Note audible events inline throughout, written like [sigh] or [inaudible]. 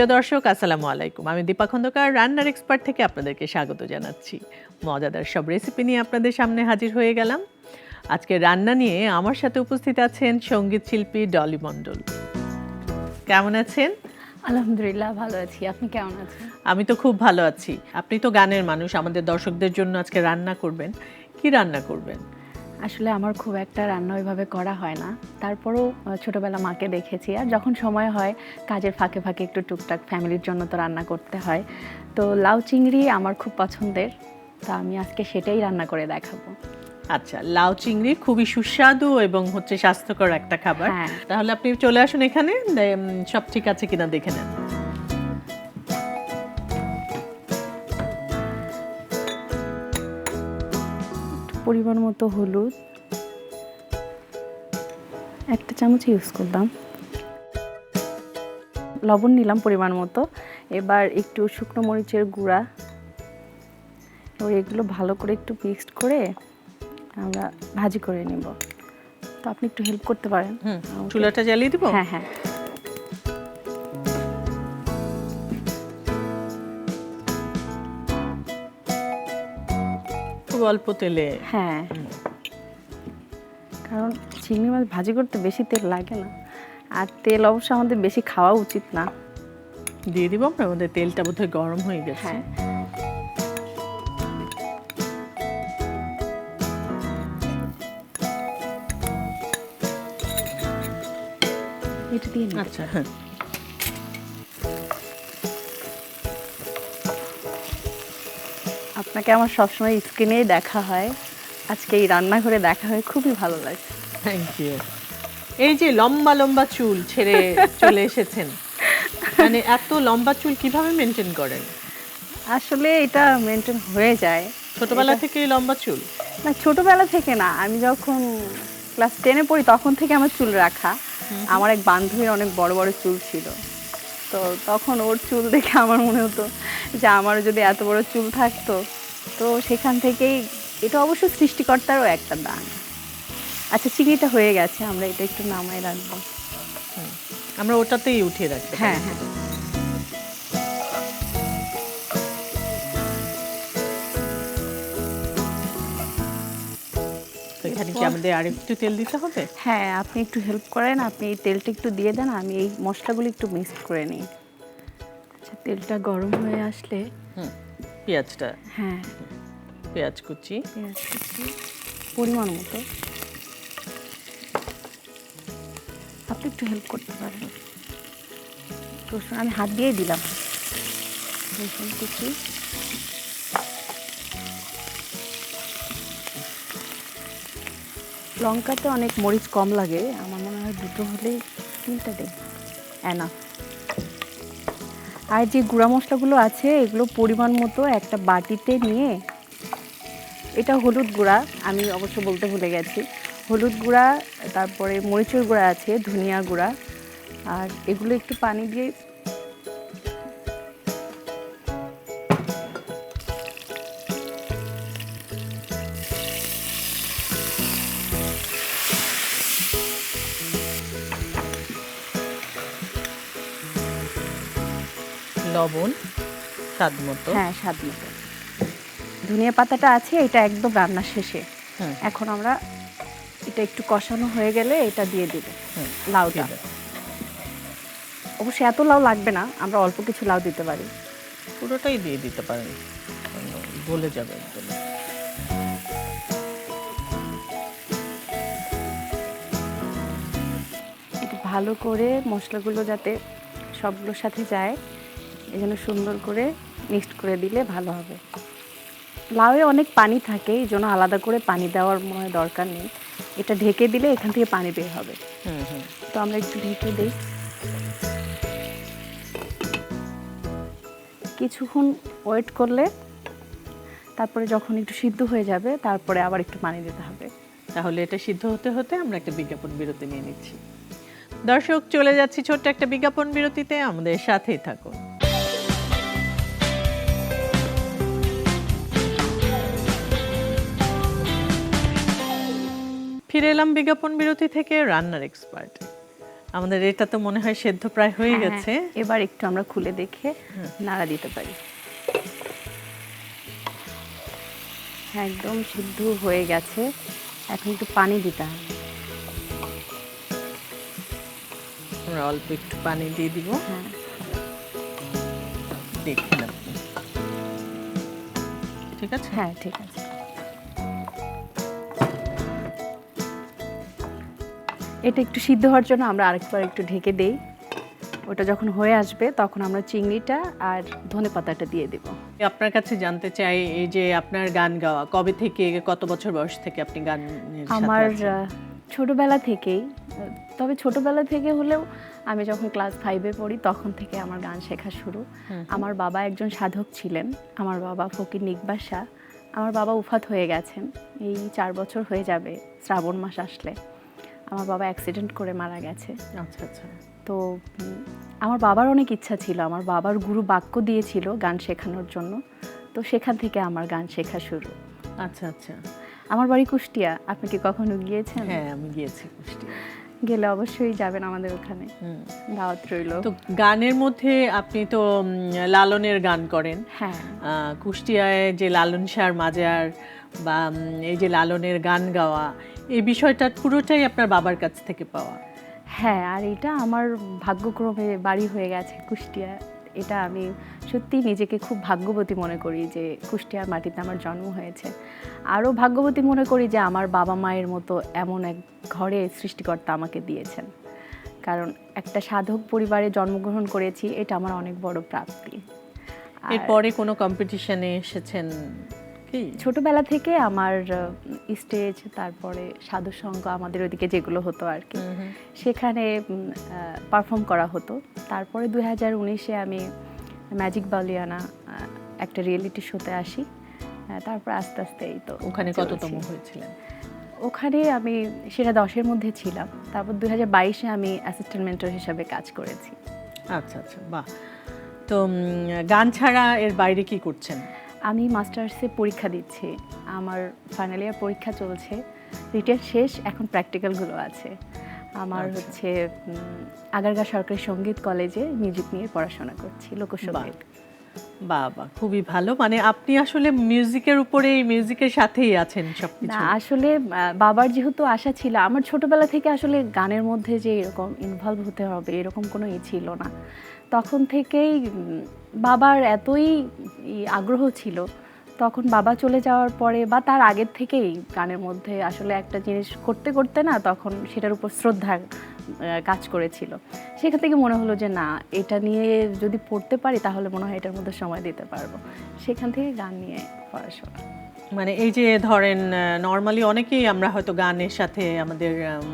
প্রিয় দর্শক আসসালামু আলাইকুম। আমি দীপা খন্দকার রান্নার এক্সপার্ট থেকে আপনাদেরকে স্বাগত জানাচ্ছি। মজাদার সব রেসিপি নিয়ে আপনাদের সামনে হাজির হয়ে গেলাম। আজকে রান্না নিয়ে আমার সাথে উপস্থিত আছেন সংগীত শিল্পী ডলি মণ্ডল। কেমন আছেন? আলহামদুলিল্লাহ ভালো আছি। আপনি কেমন আছেন? আমি তো খুব ভালো আছি। আপনি তো গানের মানুষ আমাদের দর্শকদের জন্য আজকে রান্না করবেন। কি রান্না করবেন? আসলে আমার খুব একটা রান্না ওইভাবে করা হয় না। তারপরেও ছোটবেলা মাকে দেখেছি আর যখন সময় হয় কাজের ফাঁকে ফাঁকে একটু টুকটাক ফ্যামিলির জন্য তো রান্না করতে হয়। তো লাউ চিংড়ি আমার খুব পছন্দের তা আমি আজকে সেটাই রান্না করে দেখাবো। আচ্ছা লাউ চিংড়ি খুবই সুস্বাদু এবং হচ্ছে স্বাস্থ্যকর একটা খাবার। হ্যাঁ। তাহলে আপনি চলে আসুন এখানে সব ঠিক আছে কিনা দেখে নেন। পরিমাণ মতো হলুদ। একটা চামচ ইউজ করলাম। লবণ নিলাম পরিমাণ মতো। এবার একটু শুকনো মরিচের গুঁড়া। এবার এগুলো ভালো করে একটু মিক্সড করে আমরা ভাজি করে নিব। তো আপনি একটু হেল্প করতে পারেন। হুম চুলাটা জ্বালিয়ে দিব? হ্যাঁ হ্যাঁ। খুব অল্প তেলে। হ্যাঁ। কারণ চিংড়ি মাছ ভাজি করতে বেশি তেল লাগে না। আর তেল অবশ্য আমাদের বেশি খাওয়া উচিত না। দিয়ে দিব আমরা আমাদের তেলটা বোধহয় গরম হয়ে গেছে। হ্যাঁ। এটা দিয়ে। আচ্ছা হ্যাঁ। আপনাকে আমার সবসময় স্ক্রিনেই দেখা হয়। আজকে এই রান্নাঘরে দেখা হয় খুবই ভালো লাগে থ্যাংক ইউ এই যে লম্বা লম্বা চুল ছেড়ে [laughs] চলে এসেছেন মানে এত লম্বা চুল কীভাবে মেনটেন করেন? আসলে এটা মেনটেন হয়ে যায়। ছোটবেলা থেকে লম্বা চুল? না ছোটবেলা থেকে না। আমি যখন ক্লাস টেনে পড়ি তখন থেকে আমার চুল রাখা। আমার এক বান্ধবীর অনেক বড় বড় চুল ছিল। তো তখন ওর চুল দেখে আমার মনে হতো যে আমারও যদি এত বড় চুল থাকতো তো সেখান থেকেই এটা অবশ্য সৃষ্টিকর্তারও একটা দান। আচ্ছা চিংড়িটা হয়ে গেছে আমরা এটা একটু নামায় রাখব। আমরা ওটাতেই উঠিয়ে পারি। হ্যাঁ হ্যাঁ। তো এখানে কি আমাদের আরেকটু তেল দিতে হবে? হ্যাঁ আপনি একটু হেল্প করেন আপনি এই তেলটা একটু দিয়ে দেন আমি এই মশলাগুলো একটু মিক্স করে নিই। আচ্ছা তেলটা গরম হয়ে আসলে হুম। পেঁয়াজটা? হ্যাঁ। পেঁয়াজ কুচি। পেঁয়াজ কুচি পরিমাণ মতো। আপনি একটু হেল্প করতে পারেন। রসুন আমি হাত দিয়ে দিলাম। রসুন কুচি। লঙ্কাতে অনেক মরিচ কম লাগে। আমার মনে হয় দুটো হলেই তিনটা দেয় এনা আর যে গুঁড়া মশলাগুলো আছে, এগুলো পরিমাণ মতো একটা বাটিতে নিয়ে, এটা হলুদ গুঁড়া, আমি অবশ্য বলতে ভুলে গেছি। হলুদ গুঁড়া, তারপরে মরিচের গুঁড়া আছে, ধনিয়া গুঁড়া। আর এগুলো একটু পানি দিয়ে লবণ স্বাদ মতো। হ্যাঁ স্বাদ মতো। ধনিয়া পাতাটা আছে এটা একদম রান্নার শেষে। এখন আমরা এটা একটু কষানো হয়ে গেলে এটা দিয়ে দেব লাউটা। অবশ্যই এত লাউ লাগবে না আমরা অল্প কিছু লাউ দিতে পারি। পুরোটাই দিয়ে দিতে পারেন। গলে যাবে একদম। একটু ভালো করে মশলাগুলো যাতে সবগুলোর সাথে যায়। জন্য সুন্দর করে মিক্সড করে দিলে ভালো হবে। লাউয়ে অনেক পানি থাকে এই জন্য আলাদা করে পানি দেওয়ার মনে হয় দরকার নেই। এটা ঢেকে দিলে এখান থেকে পানি বের হবে। তো আমরা একটু ঢেকে দিই। কিছুক্ষণ ওয়েট করলে তারপরে যখন একটু সিদ্ধ হয়ে যাবে তারপরে আবার একটু পানি দিতে হবে। তাহলে এটা সিদ্ধ হতে হতে আমরা একটা বিজ্ঞাপন বিরতি নিয়ে নিচ্ছি। দর্শক চলে যাচ্ছি ছোট্ট একটা বিজ্ঞাপন বিরতিতে। আমাদের সাথেই থাকুন। ফিরে এলাম বিজ্ঞাপন বিরতি থেকে রান্নার এক্সপার্ট আমাদের এটা তো মনে হয় সেদ্ধ প্রায় হয়ে হ্যাঁ, গেছে। এবার একটু আমরা খুলে দেখে নাড়া দিতে পারি। হ্যাঁ একদম সিদ্ধ হয়ে গেছে। এখন একটু পানি দিতে হবে। আমরা অল্প একটু পানি দিয়ে দিব। হ্যাঁ। দেখুন ঠিক আছে? হ্যাঁ ঠিক আছে। এটা একটু সিদ্ধ হওয়ার জন্য আমরা আরেকবার একটু ঢেকে দেই। ওটা যখন হয়ে আসবে তখন আমরা চিংড়িটা আর ধনে পাতাটা দিয়ে দেব। আপনার কাছে জানতে চাই এই যে আপনার গান গাওয়া কবে থেকে কত বছর বয়স থেকে আপনি গান আমার ছোটবেলা থেকেই তবে ছোটবেলা থেকে হলেও আমি যখন ক্লাস ফাইভে পড়ি তখন থেকে আমার গান শেখা শুরু। আমার বাবা একজন সাধক ছিলেন আমার বাবা ফকির নিকবাস। শাহ আমার বাবা উফাত হয়ে গেছেন। এই চার বছর হয়ে যাবে শ্রাবণ মাস আসলে। আমার বাবা অ্যাক্সিডেন্ট করে মারা গেছে। আচ্ছা আচ্ছা। তো আমার বাবার অনেক ইচ্ছা ছিল। আমার বাবার গুরু বাক্য দিয়েছিল গান শেখানোর জন্য। তো সেখান থেকে আমার গান শেখা শুরু। আচ্ছা আচ্ছা। আমার বাড়ি কুষ্টিয়া। আপনি কি কখনো গিয়েছেন? হ্যাঁ আমি গিয়েছি কুষ্টিয়া। গেলে অবশ্যই যাবেন আমাদের ওখানে। দাওয়াত রইল। তো গানের মধ্যে আপনি তো লালনের গান করেন। হ্যাঁ। কুষ্টিয়ায় যে লালন শাহর মাজার বা এই যে লালনের গান গাওয়া এই বিষয়টা পুরোটাই আপনার বাবার কাছ থেকে পাওয়া। হ্যাঁ আর এটা আমার ভাগ্যক্রমে বাড়ি হয়ে গেছে কুষ্টিয়া। এটা আমি সত্যি নিজেকে খুব ভাগ্যবতী মনে করি যে কুষ্টিয়ার মাটিতে আমার জন্ম হয়েছে। আরও ভাগ্যবতী মনে করি যে আমার বাবা মায়ের মতো এমন এক ঘরে সৃষ্টিকর্তা আমাকে দিয়েছেন। কারণ একটা সাধক পরিবারে জন্মগ্রহণ করেছি এটা আমার অনেক বড় প্রাপ্তি। এরপরে কোনো কম্পিটিশনে এসেছেন ছোটবেলা থেকে আমার স্টেজ তারপরে সাধু সঙ্গ আমাদের ওইদিকে যেগুলো হতো আর কি। সেখানে পারফর্ম করা হতো। তারপরে দুই হাজার উনিশে আমি ম্যাজিক বাউলিয়ানা একটা রিয়েলিটি শোতে আসি। তারপর আস্তে আস্তে এই তো ওখানে। কততম হয়েছিলেন? ওখানে আমি সেটা দশের মধ্যে ছিলাম। তারপর দুই হাজার বাইশে আমি অ্যাসিস্ট্যান্ট মেন্টর হিসাবে কাজ করেছি। আচ্ছা আচ্ছা বাহ। তো গান ছাড়া এর বাইরে কি করছেন? আমি মাস্টার্সে পরীক্ষা দিচ্ছি। আমার ফাইনাল ইয়ার পরীক্ষা চলছে। রিটেল শেষ এখন প্র্যাকটিক্যালগুলো আছে। আমার আচ্ছা। হচ্ছে আগারগা সরকারি সংগীত কলেজে মিউজিক নিয়ে পড়াশোনা করছি লোকসঙ্গীত। বাহ খুবই ভালো। মানে আপনি আসলে মিউজিকের উপরে মিউজিকের সাথেই আছেন না সবকিছু আসলে বাবার যেহেতু আশা ছিল, আমার ছোটবেলা থেকে আসলে গানের মধ্যে যে এরকম ইনভলভ হতে হবে, এরকম কোনো ই ছিল না। তখন থেকেই বাবার এতই আগ্রহ ছিল। তখন বাবা চলে যাওয়ার পরে বা তার আগের থেকেই গানের মধ্যে আসলে একটা জিনিস করতে করতে না তখন সেটার উপর শ্রদ্ধা কাজ করেছিল। সেখান থেকে মনে হলো যে না এটা নিয়ে যদি পড়তে পারি তাহলে মনে হয় এটার মধ্যে সময় দিতে পারব। সেখান থেকে গান নিয়ে পড়াশোনা। মানে এই যে ধরেন নর্মালি অনেকেই আমরা হয়তো গানের সাথে আমাদের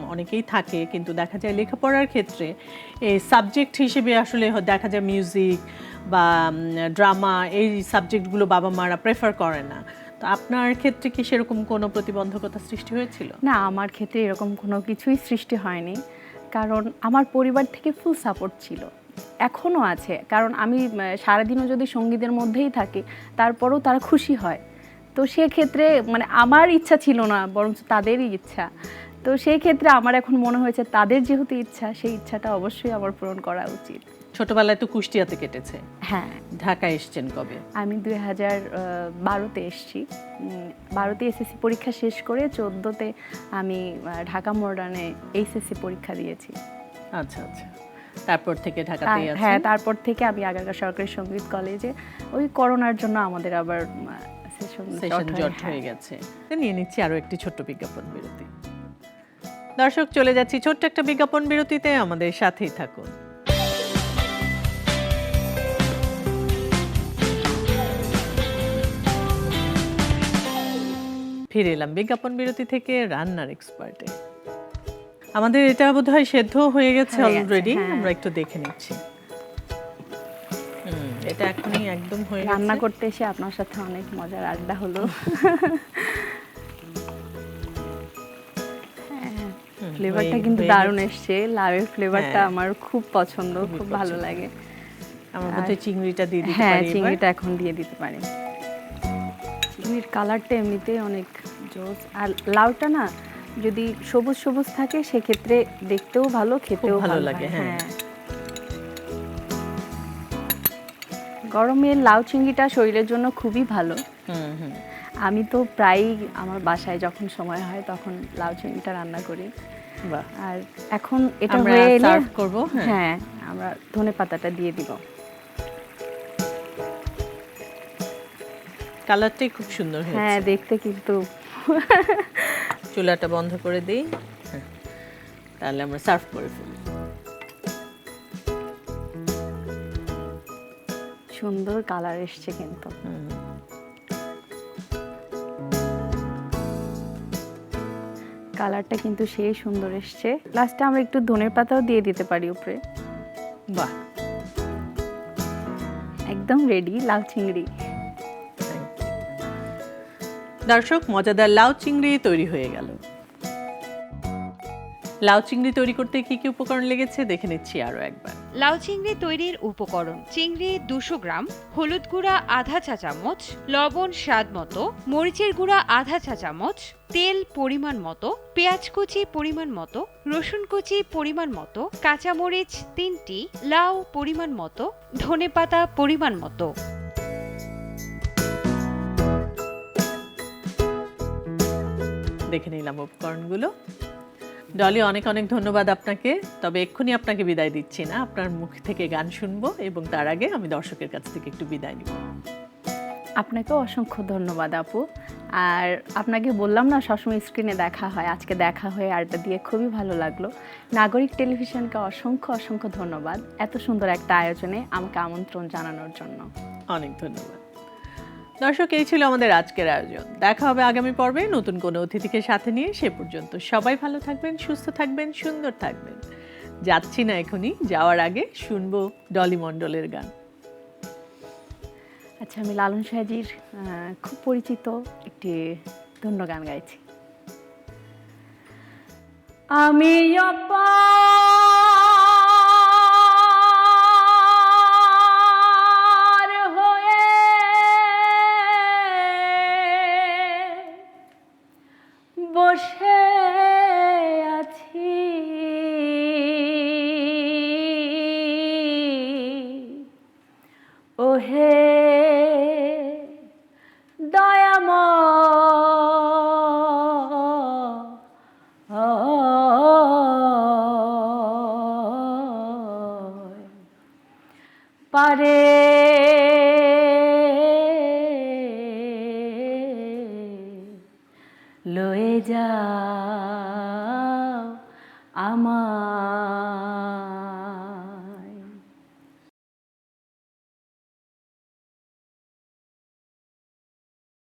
অনেকেই থাকে কিন্তু দেখা যায় লেখাপড়ার ক্ষেত্রে এই সাবজেক্ট হিসেবে আসলে দেখা যায় মিউজিক বা ড্রামা এই সাবজেক্টগুলো বাবা মারা প্রেফার করে না। তো আপনার ক্ষেত্রে কি সেরকম কোনো প্রতিবন্ধকতা সৃষ্টি হয়েছিল? না আমার ক্ষেত্রে এরকম কোনো কিছুই সৃষ্টি হয়নি। কারণ আমার পরিবার থেকে ফুল সাপোর্ট ছিল। এখনও আছে, কারণ আমি সারাদিনও যদি সঙ্গীতের মধ্যেই থাকি, তারপরেও তারা খুশি হয়। তো সেক্ষেত্রে মানে আমার ইচ্ছা ছিল না, বরঞ্চ তাদেরই ইচ্ছা। তো সেই ক্ষেত্রে আমার এখন মনে হয়েছে, তাদের যেহেতু ইচ্ছা, সেই ইচ্ছাটা অবশ্যই আমার পূরণ করা উচিত। ছোটবেলায় তো কুষ্টিয়াতে কেটেছে। হ্যাঁ। ঢাকায় এসছেন কবে? আমি দুই হাজার বারোতে এসছি। বারোতে এসএসসি পরীক্ষা শেষ করে চোদ্দোতে আমি ঢাকা মডার্নে এইচএসসি পরীক্ষা দিয়েছি। আচ্ছা আচ্ছা। তারপর থেকে আর ঢাকাতেই হ্যাঁ তারপর থেকে আমি আগারগা সরকারি সংগীত কলেজে ওই করোনার জন্য আমাদের আবার সেশন জট হয়ে গেছে। নিয়ে নিচ্ছি আরও একটি ছোট্ট বিজ্ঞাপন বিরতি। দর্শক চলে যাচ্ছি ছোট্ট একটা বিজ্ঞাপন বিরতিতে। আমাদের সাথেই থাকুন। ফিরে এলাম বিজ্ঞাপন বিরতি থেকে রান্নার এক্সপার্টে আমাদের এটা বোধহয় সেদ্ধ হয়ে গেছে অলরেডি হ্যাঁ। আমরা একটু দেখে নিচ্ছি। এটা এখনই একদম হয়ে রান্না করতে এসে আপনার সাথে অনেক মজার আড্ডা হলো। ফ্লেভারটা কিন্তু দারুণ। এসছে লাউয়ের ফ্লেভারটা হ্যাঁ। আমার খুব পছন্দ খুব ভালো লাগে। আমার মধ্যে চিংড়িটা দিয়ে দিতে হ্যাঁ পারি এবার। চিংড়িটা এখন দিয়ে দিতে পারি। চিংড়ির কালারটা এমনিতেই অনেক জোস। আর লাউটা না যদি সবুজ সবুজ থাকে সেক্ষেত্রে দেখতেও ভালো খেতেও ভালো লাগে, হ্যাঁ। হ্যাঁ। গরমে লাউ চিংড়িটা শরীরের জন্য খুবই ভালো। আমি তো প্রায়ই আমার বাসায় যখন সময় হয় তখন লাউ চিংড়িটা রান্না করি। বাহ। আর এখন এটা হয়ে এলে হ্যাঁ। হ্যাঁ আমরা ধনে পাতাটা দিয়ে দিব। কালারটাই খুব সুন্দর হয়েছে। হ্যাঁ দেখতে কিন্তু। চুলাটা বন্ধ করে দিই। হ্যাঁ তাহলে আমরা সার্ভ করে ফেলি। সুন্দর কালার এসছে কিন্তু। কালারটা কিন্তু সেই সুন্দর এসছে। লাস্টে আমরা একটু ধনের পাতাও দিয়ে দিতে পারি উপরে। বাহ। একদম রেডি লাল চিংড়ি. দর্শক, মজাদার লাউ চিংড়ি তৈরি হয়ে গেল। লাউ চিংড়ি তৈরি করতে কি কি উপকরণ লেগেছে দেখে নিচ্ছি আরও একবার। লাউ চিংড়ি তৈরির উপকরণ চিংড়ি দুশো গ্রাম, হলুদ গুঁড়া আধা চা চামচ, লবণ স্বাদ মতো, মরিচের গুঁড়া আধা চা চামচ, তেল পরিমাণ মতো, পেঁয়াজ কুচি পরিমাণ মতো, রসুন কুচি পরিমাণ মতো, কাঁচামরিচ তিনটি, লাউ পরিমাণ মতো, ধনেপাতা পরিমাণ মতো। দেখে নিলাম উপকরণগুলো। ডলি অনেক অনেক ধন্যবাদ আপনাকে। তবে এক্ষুনি আপনাকে বিদায় দিচ্ছি না। আপনার মুখ থেকে গান শুনব এবং তার আগে আমি দর্শকের কাছ থেকে একটু বিদায় নিব। আপনাকেও অসংখ্য ধন্যবাদ আপু। আর আপনাকে বললাম না সবসময় স্ক্রিনে দেখা হয়। আজকে দেখা হয়ে আড্ডা দিয়ে খুবই ভালো লাগল। নাগরিক টেলিভিশনকে অসংখ্য অসংখ্য ধন্যবাদ এত সুন্দর একটা আয়োজনে আমাকে আমন্ত্রণ জানানোর জন্য। অনেক ধন্যবাদ। দর্শক, এই ছিল আমাদের আজকের আয়োজন। দেখা হবে আগামী পর্বে নতুন কোনো অতিথিকে সাথে নিয়ে সে পর্যন্ত। সবাই ভালো থাকবেন, সুস্থ থাকবেন, সুন্দর থাকবেন। যাচ্ছি না এখনই, যাওয়ার আগে শুনব ডলি মণ্ডলের গান। আচ্ছা আমি লালন সাহাজির খুব পরিচিত একটি ধন্য গান গাইছি। আমি অপার পারে।